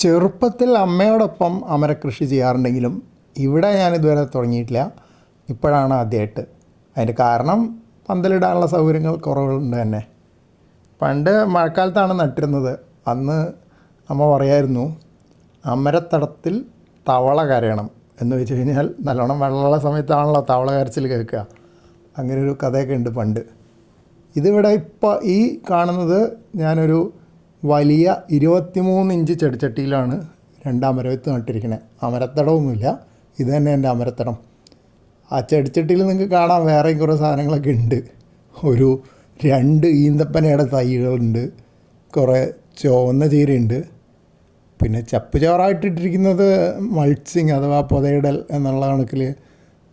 ചെറുപ്പത്തിൽ അമ്മയോടൊപ്പം അമര കൃഷി ചെയ്യാറുണ്ടെങ്കിലും ഇവിടെ ഞാൻ ഇതുവരെ തുടങ്ങിയിട്ടില്ല. ഇപ്പോഴാണ് ആദ്യമായിട്ട് അതിന്റെ കാരണം പന്തലിടാനുള്ള സൗകര്യങ്ങൾ കുറവുണ്ട് തന്നെ. പണ്ട് മഴക്കാലത്താണ് നട്ടിരുന്നത്. അന്ന് അമ്മ പറയായിരുന്നു അമരത്തടത്തിൽ തവള കരയണം എന്ന് വെച്ച് കഴിഞ്ഞാൽ നല്ലോണം വെള്ളമുള്ള സമയത്താണല്ലോ തവള കരച്ചിൽ കേൾക്കുക. അങ്ങനെ ഒരു കഥയൊക്കെ ഉണ്ട് പണ്ട്. ഇതിവിടെ ഇപ്പോൾ ഈ കാണുന്നത് ഞാനൊരു വലിയ ഇരുപത്തിമൂന്ന് ഇഞ്ച് ചെടിച്ചട്ടിയിലാണ് രണ്ട് അമരവിത്ത് നട്ടിരിക്കുന്നത് അമരത്തടമൊന്നുമില്ല ഇത് തന്നെ എന്റെ അമരത്തടം. ആ ചെടിച്ചട്ടിയിൽ നിങ്ങൾക്ക് കാണാം വേറെയും കുറേ സാധനങ്ങളൊക്കെ ഉണ്ട്. ഒരു രണ്ട് ഈന്തപ്പനയുടെ തൈകളുണ്ട്. കുറേ ചുവന്ന ചീരയുണ്ട്. പിന്നെ ചപ്പ് ചോറായിട്ടിട്ടിരിക്കുന്നത് മൾച്ചിങ് അഥവാ പുതയിടൽ എന്നുള്ള കണക്കിൽ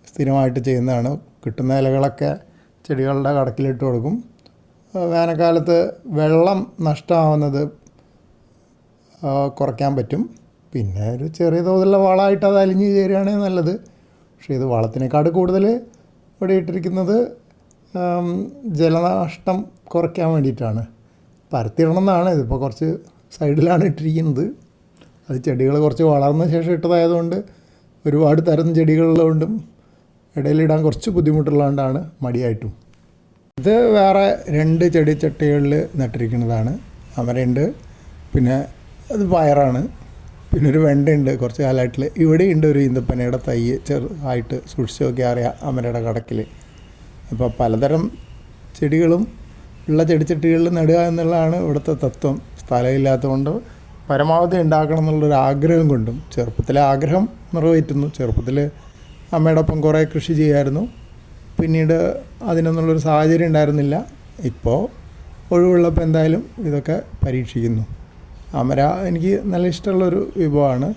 സ്ഥിരമായിട്ട് ചെയ്യുന്നതാണ്. കിട്ടുന്ന ഇലകളൊക്കെ ചെടികളുടെ കടക്കിലിട്ട് കൊടുക്കും. വേനൽക്കാലത്ത് വെള്ളം നഷ്ടമാവുന്നത് കുറയ്ക്കാൻ പറ്റും. പിന്നെ ഒരു ചെറിയ തോതിലുള്ള വളമായിട്ട് അത് അലിഞ്ഞ് ചേരുകയാണെങ്കിൽ നല്ലത്. പക്ഷേ ഇത് വളത്തിനേക്കാട് കൂടുതൽ ഇവിടെ ഇട്ടിരിക്കുന്നത് ജലനഷ്ടം കുറയ്ക്കാൻ വേണ്ടിയിട്ടാണ്. പരത്തിയിടണം എന്നാണ് ഇതിപ്പോൾ കുറച്ച് സൈഡിലാണ് ഇട്ടിരിക്കുന്നത്. അത് ചെടികൾ കുറച്ച് വളർന്ന ശേഷം ഇട്ടതായതുകൊണ്ട് ഒരുപാട് തരം ചെടികളുള്ളതുകൊണ്ടും ഇടയിലിടാൻ കുറച്ച് ബുദ്ധിമുട്ടുള്ളതുകൊണ്ടാണ് മടിയായിട്ടും. ഇത് വേറെ രണ്ട് ചെടിച്ചട്ടികളിൽ നട്ടിരിക്കുന്നതാണ്. അമരയുണ്ട് പിന്നെ അത് പയറാണ്. പിന്നെ ഒരു വെണ്ടയുണ്ട് കുറച്ച് കാലമായിട്ട് ഇവിടെയുണ്ട് ഒരു ഈന്തപ്പനയുടെ തൈ ചെറുതായിട്ട് സൂക്ഷിച്ച് നോക്കിയാൽ അറിയാം അമരയുടെ കടക്കിൽ. അപ്പോൾ പലതരം ചെടികളും ഉള്ള ചെടിച്ചട്ടികളിൽ നടുക എന്നുള്ളതാണ് ഇവിടുത്തെ തത്വം. സ്ഥലമില്ലാത്തതുകൊണ്ട് പരമാവധി ഉണ്ടാക്കണം എന്നുള്ളൊരു ആഗ്രഹം കൊണ്ടും ചെറുപ്പത്തിലെ ആഗ്രഹം നിറവേറ്റുന്നു. ചെറുപ്പത്തിൽ അമ്മയോടൊപ്പം കുറേ കൃഷി ചെയ്യുമായിരുന്നു പിന്നീട് അതിനൊന്നുള്ളൊരു സാഹചര്യം ഉണ്ടായിരുന്നില്ല. ഇപ്പോൾ ഒഴിവുള്ളപ്പോൾ എന്തായാലും ഇതൊക്കെ പരീക്ഷിക്കുന്നു. അമര എനിക്ക് നല്ല ഇഷ്ടമുള്ളൊരു വിഭവമാണ്.